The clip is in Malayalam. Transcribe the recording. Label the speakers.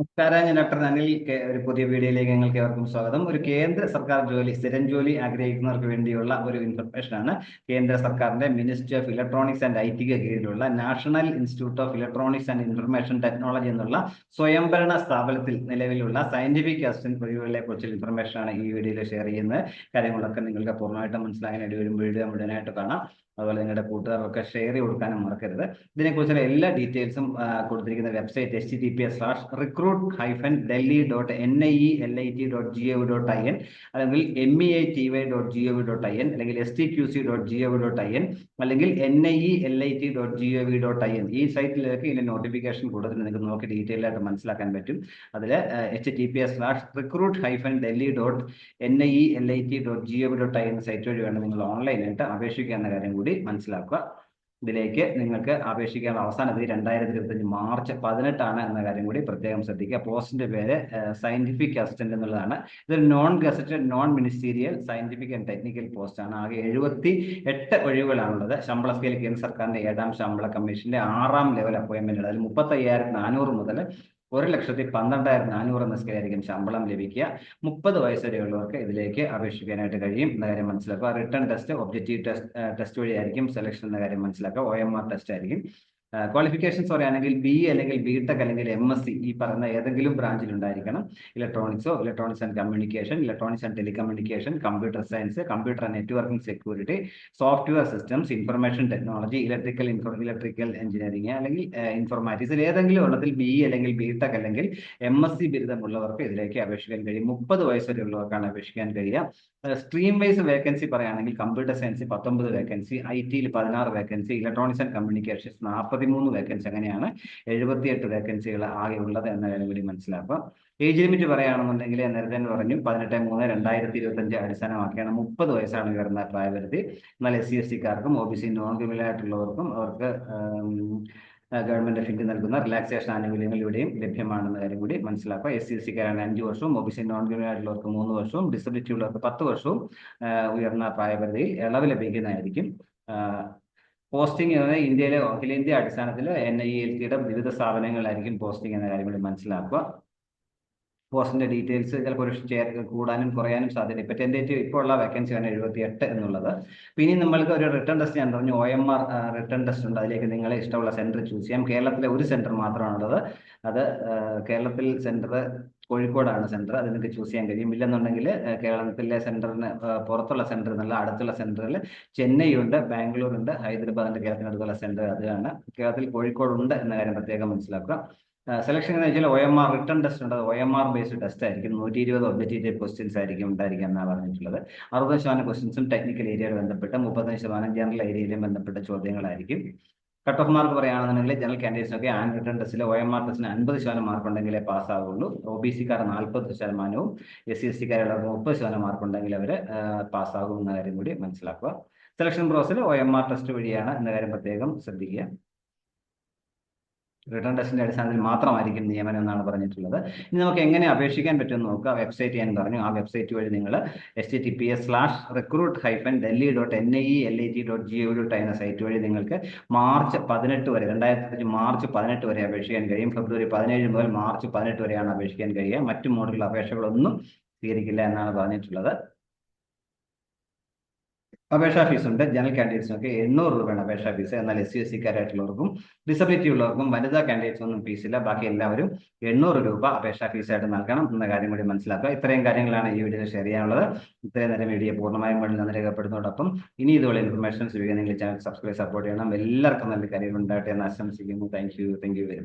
Speaker 1: നമസ്കാരം ഞാൻ ഡോക്ടർ അനിൽ ഒരു പുതിയ വീഡിയോയിലേക്ക് നിങ്ങൾക്ക് ഏവർക്കും സ്വാഗതം. ഒരു കേന്ദ്ര സർക്കാർ ജോലി സ്ഥിരം ജോലി ആഗ്രഹിക്കുന്നവർക്ക് വേണ്ടിയുള്ള ഒരു ഇൻഫർമേഷൻ ആണ് കേന്ദ്ര സർക്കാരിന്റെ ministry of electronics and I tick കീഴിലുള്ള national institute of electronics and information technology എന്നുള്ള സ്വയംഭരണ സ്ഥാപനത്തിൽ നിലവിലുള്ള സയന്റിഫിക് അസിസ്റ്റന്റ് ഒഴിവുകളെ കുറിച്ചുള്ള ഇൻഫർമേഷൻ ആണ് ഈ വീഡിയോയിൽ ഷെയർ ചെയ്യുന്നത്. കാര്യങ്ങളൊക്കെ നിങ്ങൾക്ക് പൂർണമായിട്ട് മനസ്സിലാകാൻ വേണ്ടി വരും വീഡിയോ മുഴുവനായിട്ട് കാണാം. അതുപോലെ നിങ്ങളുടെ കൂട്ടുകാരൊക്കെ ഷെയർ കൊടുക്കാനും മറക്കരുത്. ഇതിനെക്കുറിച്ചുള്ള എല്ലാ ഡീറ്റെയിൽസും കൊടുത്തിരിക്കുന്ന website H T P S slash recruit hyphen Delhi dot N I E L I T dot G O dot I N അല്ലെങ്കിൽ M E I T Y dot G O dot I N അല്ലെങ്കിൽ S T Q C dot G O dot I N അല്ലെങ്കിൽ N I E L I T dot G O V dot I N ഈ സൈറ്റിലേക്ക് ഇതിന്റെ നോട്ടിഫിക്കേഷൻ കൂടുതൽ നിങ്ങൾക്ക് നോക്കി ഡീറ്റെയിൽ ആയിട്ട് മനസ്സിലാക്കാൻ പറ്റും. അതിൽ H T P S slash recruit hyphen Delhi dot N I E L I T dot G O dot I എന്ന സൈറ്റ് വഴി വേണം നിങ്ങൾ ഓൺലൈനായിട്ട് അപേക്ഷിക്കുക എന്ന കാര്യം കൂടി മനസ്സിലാക്കുക. ഇതിലേക്ക് നിങ്ങൾക്ക് അപേക്ഷിക്കാനുള്ള അവസാന തീയതി രണ്ടായിരത്തി ഇരുപത്തഞ്ച് മാർച്ച് പതിനെട്ടാണ് എന്ന കാര്യം കൂടി പ്രത്യേകം ശ്രദ്ധിക്കുക. പോസ്റ്റിന്റെ പേര് സയന്റിഫിക് അസിസ്റ്റന്റ് എന്നുള്ളതാണ്. ഇതൊരു non gazetted non ministerial scientific and technical post ആണ്. ആകെ എഴുപത്തി എട്ട് ഒഴിവുകളാണുള്ളത്. ശമ്പള സ്കെയിൽ കേന്ദ്ര സർക്കാരിന്റെ ഏഴാം ശമ്പള കമ്മീഷന്റെ ആറാം ലെവൽ അപ്പോയിന്റ്മെന്റ് അതിൽ മുപ്പത്തി അയ്യായിരത്തി നാനൂറ് മുതൽ ഒരു ലക്ഷത്തി പന്ത്രണ്ടായിരത്തി നാനൂറ് എന്ന സ്കെയിലായിരിക്കും ശമ്പളം ലഭിക്കുക. മുപ്പത് വയസ്സ് വരെയുള്ളവർക്ക് ഇതിലേക്ക് അപേക്ഷിക്കാനായിട്ട് കഴിയും എന്ന കാര്യം മനസ്സിലാക്കുക. Written test objective test test വഴിയായിരിക്കും സെലക്ഷൻ എന്ന കാര്യം മനസ്സിലാക്കുക. ഒ എം ആർ ടെസ്റ്റ് ആയിരിക്കും. ക്വാളിഫിക്കേഷൻസ് പറയുകയാണെങ്കിൽ ബി അല്ലെങ്കിൽ ബി ടെക് അല്ലെങ്കിൽ എം എസ് സി ഈ പറയുന്ന ഏതെങ്കിലും ബ്രാഞ്ചിൽ ഉണ്ടായിരിക്കണം ഇലക്ട്രോണിക്സോ electronics and communication electronics and telecommunication computer science computer and networking security software systems information technology electrical electrical engineering അല്ലെങ്കിൽ ഇൻഫോർമാറ്റിക്സിൽ ഏതെങ്കിലും ഉള്ളതിൽ ബി അല്ലെങ്കിൽ ബി ടെക് അല്ലെങ്കിൽ എം എസ് സി ബിരുദമുള്ളവർക്ക് ഇതിലേക്ക് അപേക്ഷിക്കാൻ കഴിയും. മുപ്പത് വയസ്സ് അപേക്ഷിക്കാൻ കഴിയുക. സ്ട്രീം വൈസ് വേക്കൻസി പറയുകയാണെങ്കിൽ കമ്പ്യൂട്ടർ സയൻസ് പത്തൊമ്പത് വേക്കൻസി ഐ ടിയിൽ പതിനാറ് വേക്കൻസി ഇലക്ട്രോണിക്സ് ആൻഡ് കമ്മ്യൂണിക്കേഷൻസ് നാൽപ്പത്തിമൂന്ന് വേക്കൻസി അങ്ങനെയാണ്. എഴുപത്തിയെട്ട് വേക്കൻസികൾ ആകെ ഉള്ളത് എന്ന കാര്യം കൂടി മനസ്സിലാക്കാം ഏജ് ലിമിറ്റ് പറയുകയാണെന്നുണ്ടെങ്കിൽ നേരത്തെ തന്നെ പറഞ്ഞു പതിനെട്ട് മൂന്ന് രണ്ടായിരത്തി ഇരുപത്തഞ്ച് അടിസ്ഥാനമാക്കിയാണ് മുപ്പത് വയസ്സാണ് വരുന്ന പ്രായപരിധി. എന്നാൽ S C S ടിക്കാർക്കും O B C non criminal ആയിട്ടുള്ളവർക്കും അവർക്ക് ഗവൺമെന്റ് ഫിറ്റ് നൽകുന്ന റിലാക്സേഷൻ ആനുകൂല്യങ്ങൾ ഇവിടെയും ലഭ്യമാണെന്ന കാര്യം കൂടി മനസ്സിലാക്കുക. എസ് സി എസ് സിക്കാരാണ് അഞ്ച് വർഷവും O B C non criminal ആയിട്ടുള്ളവർക്ക് മൂന്ന് വർഷവും ഡിസബിലിറ്റി ഉള്ളവർക്ക് പത്ത് വർഷവും ഉയർന്ന പ്രായപരിധിയിൽ ഇളവ് ലഭിക്കുന്നതായിരിക്കും. പോസ്റ്റിംഗ് ഇന്ത്യയിലെ അഖിലേന്ത്യ അടിസ്ഥാനത്തിൽ എൻ ഐ എൽ ടിയുടെ വിവിധ സ്ഥാപനങ്ങളിലായിരിക്കും പോസ്റ്റിംഗ് എന്ന കാര്യം കൂടി മനസ്സിലാക്കുക. പോസ്റ്റിന്റെ ഡീറ്റെയിൽസ് ചിലപ്പോൾ ഒരു ഷെയർ കൂടാനും കുറയാനും സാധ്യത ഇപ്പൊ ടെൻഡേറ്റീവ് ഇപ്പോൾ ഉള്ള വേക്കൻസി ആണ് എഴുപത്തി എട്ട് എന്നുള്ളത് പിന്നെ നമ്മൾക്ക് ഒരു റിട്ടേൺ ടെസ്റ്റ് ഞാൻ പറഞ്ഞു. O M R return test ഉണ്ട്. അതിലേക്ക് നിങ്ങൾ ഇഷ്ടമുള്ള സെന്റർ ചൂസ് ചെയ്യാം. കേരളത്തിലെ ഒരു സെന്റർ മാത്രമാണുള്ളത്. അത് കേരളത്തിൽ സെന്റർ കോഴിക്കോടാണ് സെന്റർ. അത് നിങ്ങൾക്ക് ചൂസ് ചെയ്യാൻ കഴിയും. ഇല്ലെന്നുണ്ടെങ്കിൽ കേരളത്തിലെ സെന്ററിന് പുറത്തുള്ള സെന്റർ എന്നുള്ള അടുത്തുള്ള സെന്ററിൽ ചെന്നൈ ഉണ്ട് ബാംഗ്ലൂർ ഉണ്ട് ഹൈദരാബാദ് ഉണ്ട് കേരളത്തിനടുത്തുള്ള സെന്റർ അതാണ്. കേരളത്തിൽ കോഴിക്കോട് ഉണ്ട് എന്ന കാര്യം പ്രത്യേകം മനസ്സിലാക്കുക. സെലക്ഷൻ എന്ന് വെച്ചാൽ O M R return test ഉണ്ട്. O M R based test ആയിരിക്കും. നൂറ്റി ഇരുപത് ഒബ്ജക്റ്റീവ് ക്വസ്റ്റ്യൻസ് ആയിരിക്കും ഉണ്ടായിരിക്കുക എന്നാണ് പറഞ്ഞിട്ടുള്ളത്. അറുപത് ശതമാനം ക്വസ്റ്റ്യൻസും ടെക്നിക്കൽ ഏരിയയിൽ ബന്ധപ്പെട്ട് മുപ്പത്തഞ്ച് ശതമാനം ജനറൽ ഏരിയയിലും ബന്ധപ്പെട്ട ചോദ്യങ്ങളായിരിക്കും. കട്ട് ഓഫ് മാർക്ക് പറയുകയാണെന്നുണ്ടെങ്കിൽ ജനറൽ കാൻഡിഡേറ്റ്സിനൊക്കെ ആൻഡ് റിട്ടേൺ ടെസ്റ്റിൽ ഒ എം ആർ ടെസ്റ്റിന് അൻപത് ശതമാനം മാർക്ക് ഉണ്ടെങ്കിലേ പാസ്സാവുള്ളൂ ഒ ബി സിക്കാർ നാൽപ്പത് ശതമാനവും എസ് സി എസ് ടിക്കാരുള്ളവർക്ക് മുപ്പത് ശതമാനം മാർക്ക് ഉണ്ടെങ്കിൽ അവർ പാസ്സാകും എന്ന കാര്യം കൂടി മനസ്സിലാക്കുക. സെലക്ഷൻ പ്രോസസ്സിൽ ഒ എം ആർ ടെസ്റ്റ് വഴിയാണ് എന്ന കാര്യം പ്രത്യേകം ശ്രദ്ധിക്കുക. റിട്ടേൺ ടെസ്റ്റിന്റെ അടിസ്ഥാനത്തിൽ മാത്രമായിരിക്കും നിയമനം എന്നാണ് പറഞ്ഞിട്ടുള്ളത്. ഇനി നമുക്ക് എങ്ങനെ അപേക്ഷിക്കാൻ പറ്റുമെന്ന് നോക്കുക വെബ്സൈറ്റ് ഞാൻ പറഞ്ഞു. ആ വെബ്സൈറ്റ് വഴി നിങ്ങൾ S T T P S slash recruit hyphen Delhi dot N I L I T dot G O dot എന്ന സൈറ്റ് വഴി നിങ്ങൾക്ക് മാർച്ച് പതിനെട്ട് വരെ രണ്ടായിരത്തി മാർച്ച് പതിനെട്ട് വരെ അപേക്ഷിക്കാൻ കഴിയും. ഫെബ്രുവരി പതിനേഴ് മുതൽ മാർച്ച് പതിനെട്ട് വരെയാണ് അപേക്ഷിക്കാൻ കഴിയുക. മറ്റു മോഡൽ അപേക്ഷകളൊന്നും സ്വീകരിക്കില്ല എന്നാണ് പറഞ്ഞിട്ടുള്ളത്. അപേക്ഷാ ഫീസ് ഉണ്ട് ജനറൽ കാൻഡിഡേറ്റ്സിനൊക്കെ എണ്ണൂറ് രൂപയാണ് അപേക്ഷാ ഫീസ് എന്നാൽ എസ് സി എസ് സിക്കാരായിട്ടുള്ളവർക്കും ഡിസബിലിറ്റി ഉള്ളവർക്കും വനിതാ കാൻഡിഡേറ്റ്സ് ഒന്നും ഫീസ് ഇല്ല ബാക്കി എല്ലാവരും എണ്ണൂറ് രൂപ അപേക്ഷാ ഫീസായിട്ട് നൽകണം എന്ന കാര്യം കൂടി മനസ്സിലാക്കുക. ഇത്രയും കാര്യങ്ങളാണ് ഈ വീഡിയോയിൽ ഷെയർ ചെയ്യാനുള്ളത്. ഇത്രയും നേരം വീഡിയോ പൂർണമായും വേണ്ടി നന്ദി രേഖപ്പെടുന്നതോടൊപ്പം ഇനി ഇതുപോലെ ഇൻഫർമേഷൻസ് നിങ്ങൾ ചാനൽ സബ്സ്ക്രൈബ് സപ്പോർട്ട് ചെയ്യണം. എല്ലാവർക്കും നല്ല കാര്യങ്ങൾ ഉണ്ടാകട്ടെ എന്ന് ആശംസിക്കുന്നു. Thank you thank you very